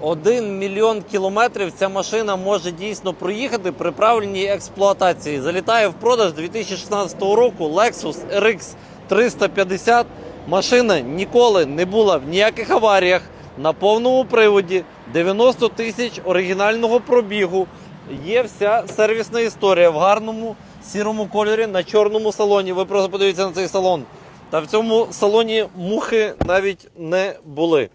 1 мільйон кілометрів ця машина може дійсно проїхати при правильній експлуатації. Залітає в продаж 2016 року Lexus RX 350. Машина ніколи не була в ніяких аваріях на повному приводі. 90 тисяч оригінального пробігу. Є вся сервісна історія в гарному сірому кольорі на чорному салоні. Ви просто подивіться на цей салон. Та в цьому салоні мухи навіть не були.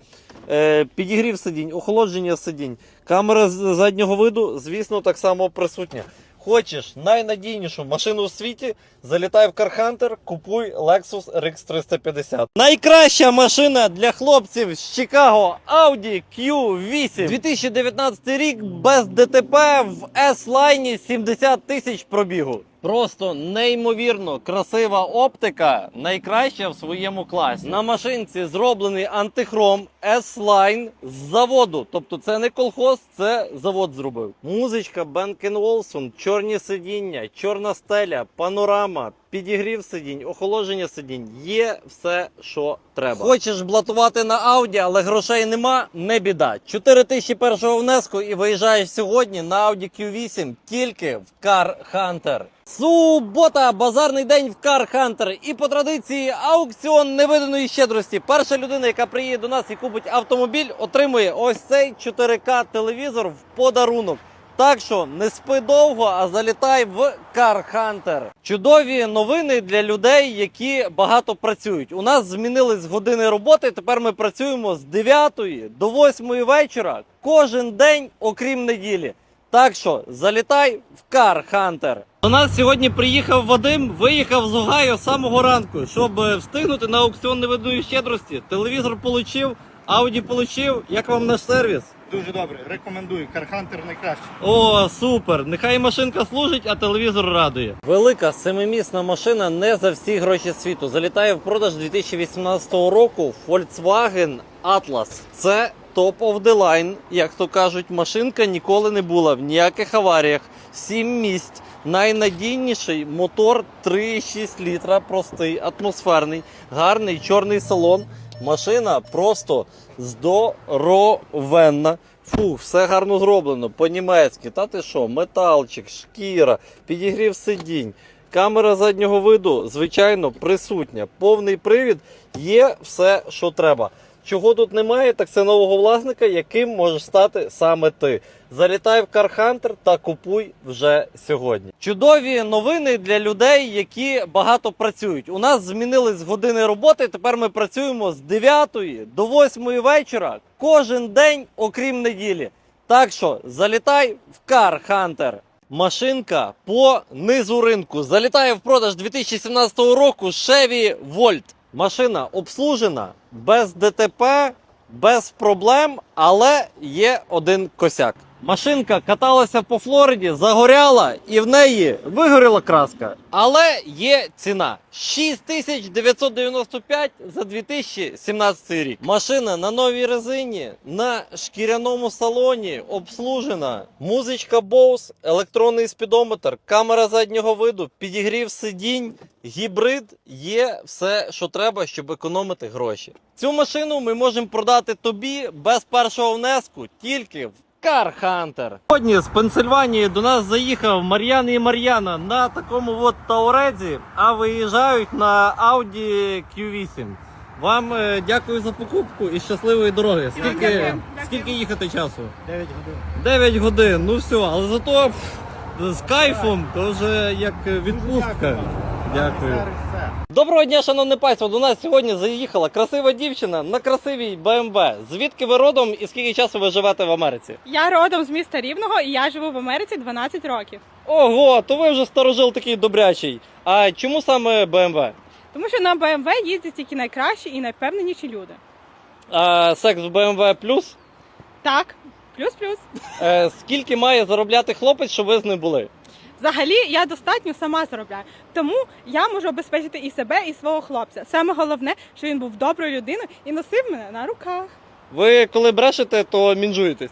Е, підігрів сидінь, охолодження сидінь, камера заднього виду, звісно, так само присутня. Хочеш найнадійнішу машину в світі, залітай в CarHunter, купуй Lexus RX 350. Найкраща машина для хлопців з Чикаго Audi Q8. 2019 рік без ДТП в S-Line 70 тисяч пробігу. Просто неймовірно красива оптика, найкраща в своєму класі. На машинці зроблений антихром S-Line з заводу. Тобто це не колхоз, це завод зробив. Музичка Бенкен Олсон, чорні сидіння, чорна стеля, панорама, підігрів сидінь, охолодження сидінь. Є все, що треба. Хочеш блатувати на Audi, але грошей нема, не біда. 4 тисячі першого внеску і виїжджаєш сьогодні на Audi Q8 тільки в Car Hunter. Субота, базарний день в Car Hunter. І по традиції аукціон невиданої щедрості. Перша людина, яка приїде до нас і купить автомобіль, отримує ось цей 4К телевізор в подарунок. Так що не спи довго, а залітай в Car Hunter. Чудові новини для людей, які багато працюють. У нас змінились години роботи. Тепер ми працюємо з 9 до 8 вечора кожен день, окрім неділі. Так що залітай в Car Hunter. До нас сьогодні приїхав Вадим, виїхав з Огайо з самого ранку, щоб е, встигнути на аукціон невидної щедрості. Телевізор получив, Ауді получив. Як вам наш сервіс? Дуже добре, рекомендую. Кархантер найкраще. О, супер! Нехай машинка служить, а телевізор радує. Велика семимісна машина не за всі гроші світу. Залітає в продаж 2018 року Volkswagen Atlas. Це топ of the line. Як то кажуть, машинка ніколи не була в ніяких аваріях. Сім місць. Найнадійніший мотор 3,6 літра, простий, атмосферний, гарний чорний салон. Машина просто здоровенна. Фу, все гарно зроблено, по-німецьки. Та ти що, металчик, шкіра, підігрів сидінь. Камера заднього виду, звичайно, присутня. Повний привід, є все, що треба. Чого тут немає, так це нового власника, яким можеш стати саме ти. Залітай в CarHunter та купуй вже сьогодні. Чудові новини для людей, які багато працюють. У нас змінились години роботи. Тепер ми працюємо з 9 до 8 вечора кожен день, окрім неділі. Так що залітай в CarHunter. Машинка по низу ринку залітає в продаж 2017 року Chevy Volt. Машина обслужена без ДТП, без проблем, але є один косяк. Машинка каталася по Флориді, загоряла і в неї вигоріла краска. Але є ціна 6995 за 2017 рік. Машина на новій резині, на шкіряному салоні, обслужена. Музичка Bose, електронний спідометр, камера заднього виду, підігрів сидінь, гібрид. Є все, що треба, щоб економити гроші. Цю машину ми можемо продати тобі без першого внеску тільки в Car Hunter. Сьогодні з Пенсильванії до нас заїхав Мар'ян і Мар'яна на такому от Таурезі, а виїжджають на Audi Q8. Вам е, дякую за покупку і щасливої дороги. Скільки, Дякую. Дякую. скільки їхати часу? 9 годин. 9 годин, ну все, але зато пф, з кайфом, то вже як відпустка. Дякую. Доброго дня, шановне панство. До нас сьогодні заїхала красива дівчина на красивій BMW. Звідки ви родом і скільки часу ви живете в Америці? Я родом з міста Рівного і я живу в Америці 12 років. Ого, то ви вже старожил такий добрячий. А чому саме BMW? Тому що на BMW їздять тільки найкращі і найвпевненіші люди. А секс в BMW плюс? Так, плюс-плюс. Е, скільки має заробляти хлопець, щоб ви з ним були? Взагалі я достатньо сама заробляю. Тому я можу обезпечити і себе, і свого хлопця. Саме головне, що він був доброю людиною і носив мене на руках. Ви коли брешете, то мінжуєтесь.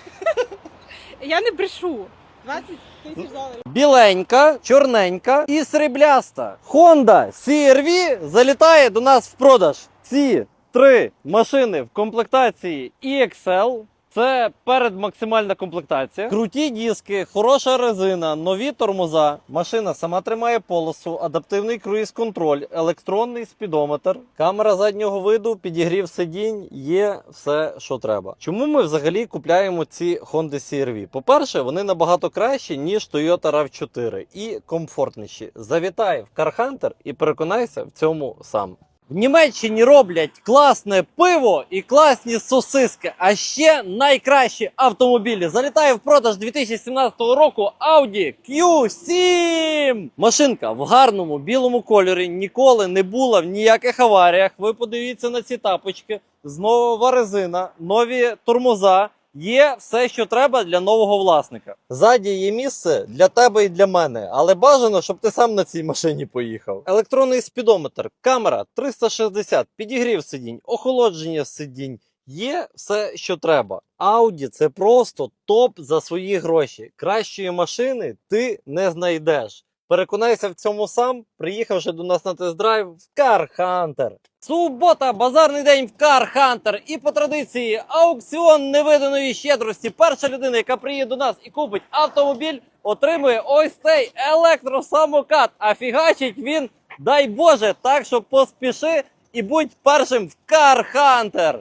Я не брешу. 20 тисяч доларів. Біленька, чорненька і срібляста. Honda CR-V залітає до нас в продаж. Ці три машини в комплектації EXL. Це передмаксимальна комплектація. Круті диски, хороша резина, нові тормоза. Машина сама тримає полосу, адаптивний круїз-контроль, електронний спідометр, камера заднього виду, підігрів сидінь, є все, що треба. Чому ми взагалі купляємо ці Honda CR-V? По-перше, вони набагато кращі, ніж Toyota RAV4 і комфортніші. Завітай в Car Hunter і переконайся в цьому сам. В Німеччині роблять класне пиво і класні сосиски, а ще найкращі автомобілі. Залітає в продаж 2017 року Audi Q7. Машинка в гарному білому кольорі ніколи не була в ніяких аваріях. Ви подивіться на ці тапочки. Знову резина, нові тормоза. Є все, що треба для нового власника. Ззаді є місце для тебе і для мене, але бажано, щоб ти сам на цій машині поїхав. Електронний спідометр, камера 360, підігрів сидінь, охолодження сидінь. Є все, що треба. Audi це просто топ за свої гроші. Кращої машини ти не знайдеш. Переконайся в цьому сам, приїхавши до нас на тест-драйв в Car Hunter. Субота, базарний день в Car Hunter. І по традиції аукціон невиданої щедрості. Перша людина, яка приїде до нас і купить автомобіль, отримує ось цей електросамокат. А фігачить він, дай Боже, так що поспіши і будь першим в Car Hunter.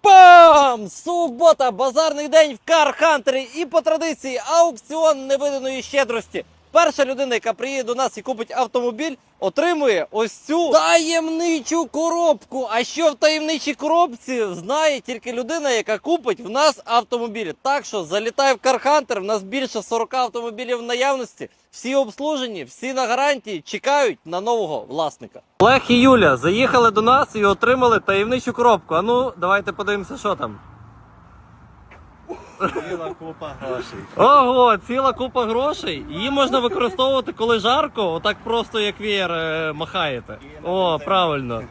Пам! Субота, базарний день в Car Hunter. І по традиції аукціон невиданої щедрості. Перша людина, яка приїде до нас і купить автомобіль, отримує ось цю таємничу коробку. А що в таємничій коробці знає тільки людина, яка купить в нас автомобіль. Так що залітай в Hunter, в нас більше 40 автомобілів в наявності. Всі обслужені, всі на гарантії, чекають на нового власника. Олег і Юля заїхали до нас і отримали таємничу коробку. А ну, давайте подивимося, що там. Ціла купа грошей. Ого, ціла купа грошей. Її можна використовувати, коли жарко, отак просто як веєр е, махаєте. О, правильно.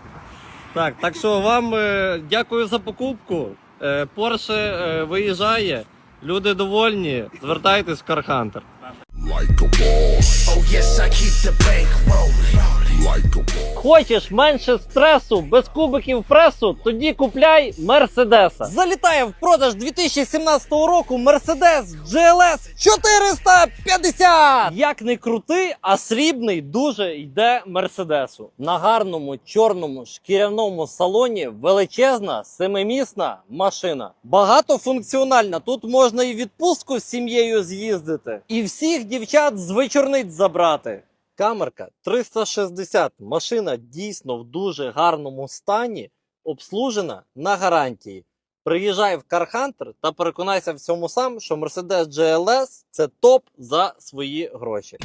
Так, так що вам е, дякую за покупку. Е, Порше е, виїжджає, люди довольні. Звертайтесь в Кархантер. like a boss. Oh yes, I keep the bank rolling. Хочеш менше стресу, без кубиків пресу, тоді купляй Мерседеса. Залітає в продаж 2017 року Mercedes GLS 450! Як не крутий, а срібний дуже йде Мерседесу. На гарному чорному шкіряному салоні величезна семимісна машина. Багатофункціональна. Тут можна і в відпустку з сім'єю з'їздити, і всіх дівчат з вечорниць забрати. Камерка 360. Машина дійсно в дуже гарному стані, обслужена на гарантії. Приїжджай в Car Hunter та переконайся в цьому сам, що Mercedes GLS це топ за свої гроші.